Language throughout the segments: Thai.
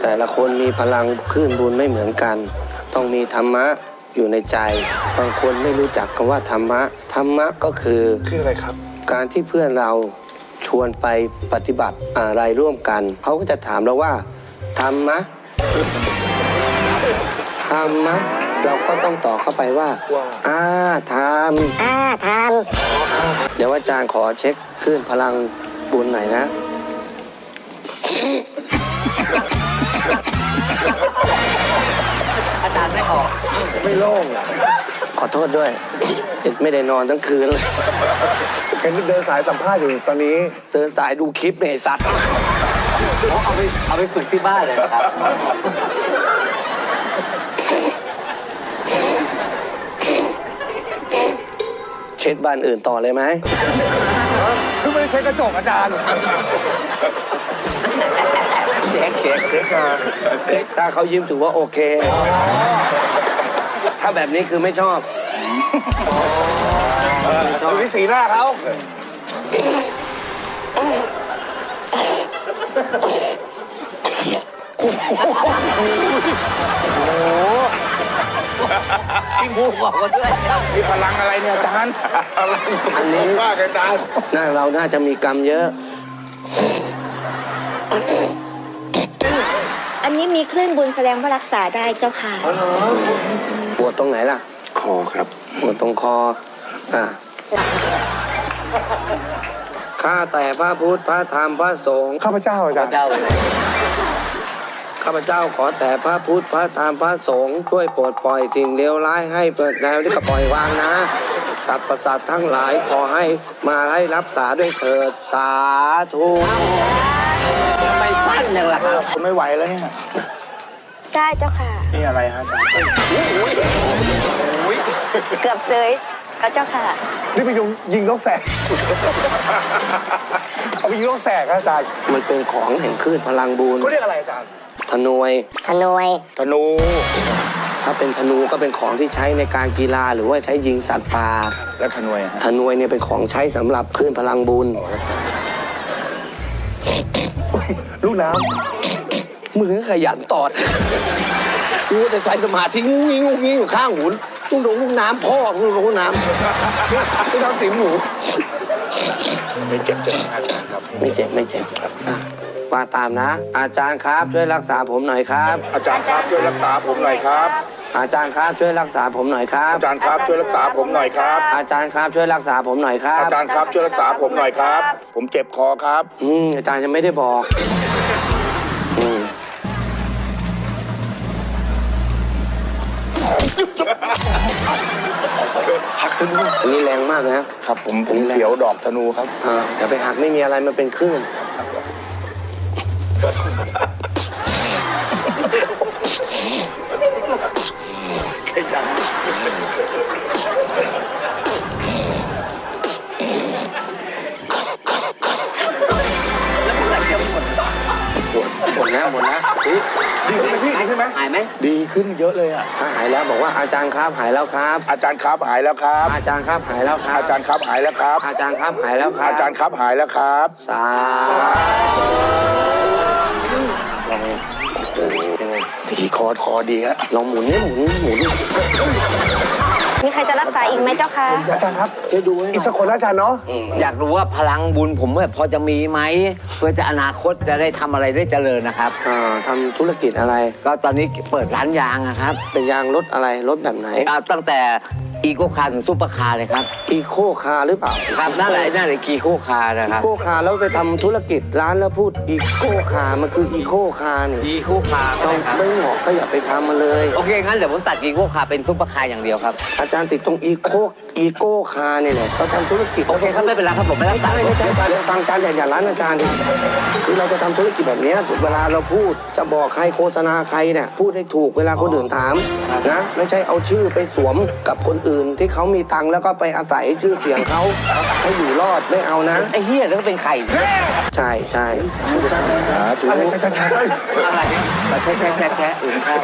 แต่ละคนมีพลังคลื่นบุญไม่เหมือนกัน ต้องมีธรรมะอยู่ในใจ บางคนไม่รู้จักคำว่าธรรมะ ธรรมะก็คือ คืออะไรครับ การที่เพื่อนเราชวนไปปฏิบัติอะไรร่วมกัน เขาก็จะถามเราว่าทำมะทำมะ เราก็ต้องตอบเข้าไปว่าว่าอ่าทอ่าทำเดี๋ยวอาจารย์ขอเช็คคลื่นพลังบุญหน่อยนะ อาจารย์ไม่ออก ไม่โล่งขอโทษด้วย ไม่ได้นอนทั้งคืนเลยเห็นเดินสายสัมภาษณ์อยู่ตอนนี้ เดินสายดูคลิปเนี่ยไอ้สัตว์เขาเอาไปเอาไปฝึกที่บ้านเลยนะครับ เช็ดบ้านอื่นต่อเลยไหม คือไม่ได้เช็คกระจกอาจารย์ เช็คเช็คเช็คเช็คถ้าเขายิ้มถือว่าโอเค ถ้าแบบนี้คือไม่ชอบไม่ชอบดูที่สีหน้าเขาพี่มูบอกมาด้วยมีพลังอะไรเนี่ยอาจารย์พลังสูงมากอาจารย์หน้าเราน่าจะมีกรรมเยอะำ อันนี้มีคลื่นบุญแสดงว่ารักษาได้เจ้าค่ะปวดตรงไหนล่ะ คอครับ ปวดตรงคอ อะ ข้าแต่พระพุทธ พระธรรม พระสงฆ์ ข้าพเจ้าอาจารย์เจ้าเลยข้าพเจ้าขอแต่พระพุทธ พระธรรม พระสงฆ์ช่วยปลดปล่อยสิ่งเลวร้ายให้เปิดแนวที่ก็ปล่อยวางนะสรรพสัตว์ทั้งหลายขอให้มาให้รับสาด้วยเถิดสาธุ ไปสั้นเลยล่ะครับ ไม่ไหวแล้วเนี่ยได้เจ้าค่ะ นี่อะไรฮะอาจารย์เกือบเซยพระเจ้าค่ะ นี่ไปยิงยิงนกแสก เอาไปยิงนกแสกครับอาจารย์มันเป็นของแห่งคลื่นพลังบุญเขาเรียกอะไรอาจารย์ธนวย ธนวย ธนู ถ้าเป็นธนูก็เป็นของที่ใช้ในการกีฬาหรือว่าใช้ยิงสัตว์ป่าและธนูฮะธนวยเนี่ยเป็นของใช้สำหรับคลื่นพลังบุญ ลูกน้มือขยันตอดกูแต่ใส่สมาธิงูงี้งูงี้อยู่ข้างหูต้องลงลูกน้ำพ่อมึงลงลูกน้ำลูกน้ำสีหมูไม่เจ็บเลยอาจารย์ครับำไม่เจ็บไม่เจ็บอะว่าตามนะ อาจารย์ครับช่วยรักษาผมหน่อยครับ อาจารย์ครับช่วยรักษาผมหน่อยครับ อาจารย์ครับช่วยรักษาผมหน่อยครับ อาจารย์ครับช่วยรักษาผมหน่อยครับ อาจารย์ครับช่วยรักษาผมหน่อยครับ อาจารย์ครับช่วยรักษาผมหน่อยครับ ผมเจ็บคอครับ อืมอาจารย์ยังไม่ได้บอก อืมหักธนูอันนี้แรงมากนะครับ ผมผมเขียวดอกธนูครับ อ่าอย่าไปหักไม่มีอะไรมันเป็นคลื่น ขึ้นเยอะเลยอะถ้าหายแล้วบอกว่าอาจารย์ครับหายแล้วครับ อาจารย์ครับหายแล้วครับ อาจารย์ครับหายแล้วครับ อาจารย์ครับหายแล้วครับ อาจารย์ครับหายแล้วครับ อาจารย์ครับหายแล้วครับสาลองโอ้โหยังไงดีคอคอดีฮะลองหมุนนี่หมุนหมุน มีใครจะรักษาอีกไหมเจ้าค่ะอาจารย์ครับช่วยดูให้หอีกน่สัอกยคนนะอาจารย์เนาะอยากรู้ว่าพลังบุญผมเนี่ยพอจะมีไหมเพื่อจะอนาคตจะได้ทำอะไรได้เจริญนะครับอ่าทำธุรกิจอะไร ก็ตอนนี้เปิดร้านยางอะครับเป็นยางรถอะไรรถแบบไหนเอาตั้งแต่ อีโก้คาร์ถึงซูเปอร์คาร์เลยครับ อีโคคาร์หรือเปล่าครับนั่นแหละนั่นแหละกีโก้คาร์นะอีครับ โคคาร์แล้วไปทำธุรกิจร้านแล้วพูดอีโคคาร์มันคืออีโคคาร์นี่อีโก้คาร์เราครับ ไม่เหมาะก็อย่าไปทำมันเลย โอเคงั้นเดี๋ยวผมตัดอีโก้คาร์เป็นซูเปอร์คาร์อย่างเดียวครับ อาจารย์ติดตรงอีโคอีโคคาร์เนี่ยแหละเขาทำธุรกิจ โอเคครับไม่เป็นไรครับผมไม่ต้องตัดใช่ไม่ใช่การฟังการอย่าอย่าร้านอาจารย์ดิคือเราจะทำธุรกิจแบบเนี้ยเวลาเราพูดจะบอกใครโฆษณาใครเนี่ยพูดให้ถูกเวลาคนอื่นถามนะไม่ใช่เอาชื่อไปสวมกับคนอื่นอื่นที่เขามีตังค์แล้วก็ไปอาศัยชื่อเสียงเขาให้อยู่รอดไม่เอานะ ไอ้เฮียแล้วก็เป็นไข่ใช่ใช่สาธุอะไรแค่แค่แค่แค่อื่นครับ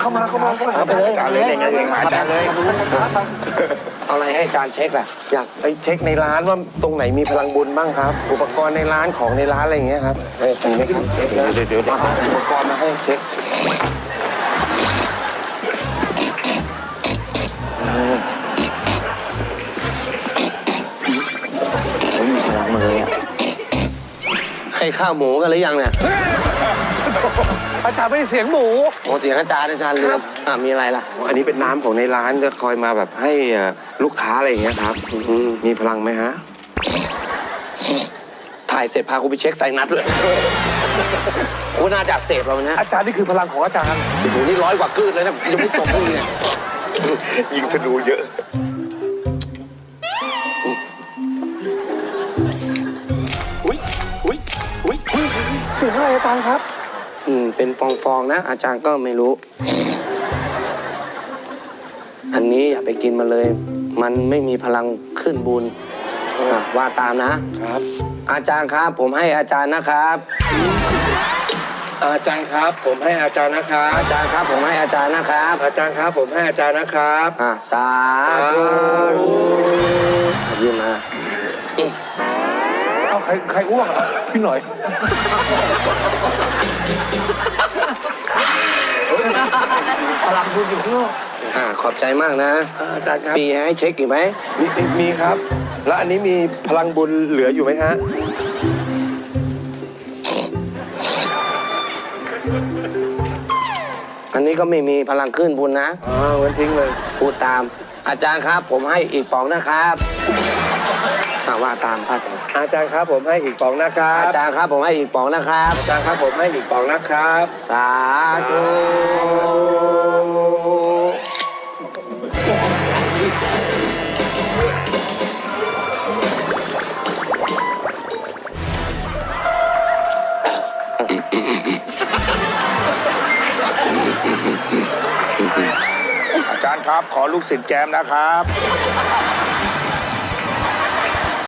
เข้ามาเข้ามาเข้ามา เอาไปเลยอาจารย์เลยเนี่ยเองอาจารย์เลย เอาอะไรให้อาจารย์เช็คล่ะ อยากไปเช็คในร้านว่าตรงไหนมีพลังบุญบ้างครับ อุปกรณ์ในร้านของในร้านอะไรอย่างเงี้ยครับเฮ้ยมีไหมครับเดี๋ยวเดี๋ยวเดี๋ยวเอาอุปกรณ์มาให้เช็คผมมีพลังมาเลยอะให้ข้าวหมูกันหรือยังเนี่ยอาจารย์ไม่ได้เสียงหมู โอ้เสียงอาจารย์อาจารย์ลืม อะมีอะไรล่ะ อันนี้เป็นน้ำของในร้านจะคอยมาแบบให้เอ่อลูกค้าอะไรอย่างเงี้ยครับอืมมีพลังไหมฮะ ถ่ายเสร็จพากูไปเช็คไซนัสเลยกูน่าจะอักเสพเรานะอาจารย์นี่คือพลังของอาจารย์ โอ้โหนี่ร้อยกว่ากืดเลยนะยังไม่จบมึงเนี่ยยิงธนูเยอะ อุ้ยอุ้ยอุ้ยเสียงอะไรอาจารย์ครับ อืมเป็นฟองๆนะ อาจารย์ก็ไม่รู้ อันนี้อย่าไปกินมาเลย มันไม่มีพลังขึ้นบุญอะว่าตามนะ ครับ อาจารย์ครับ ผมให้อาจารย์นะครับ อาจารย์ครับ ผมให้อาจารย์นะครับ อาจารย์ครับ ผมให้อาจารย์นะครับอาจารย์ครับ ผมให้อาจารย์นะครับอะสาธุยืมมาเอาใครใครอ้วกอะพี่หน่อย พลังบุญ อยู่ข้างนอกอะขอบใจมากนะอาจารย์ครับปีให้เช็คอีกไหมมีมีมีครับ แล้วอันนี้มีพลังบุญเหลืออยู่ไหมฮะ อันนี้ก็ไม่มีพลังขึ้นบุญนะ อ้าวงั้นทิ้งเลย พูดตาม อาจารย์ครับ ผมให้อีกป๋องนะครับอะว่าตามพระอาจารย์อาจารย์ครับผมให้อีกปองนะครับ อาจารย์ครับผมให้อีกป๋องนะครับอาจารย์ครับผมให้อีกปองนะครับ สาธุ อาจารย์ครับ ขอลูกศิษย์แจมนะครับ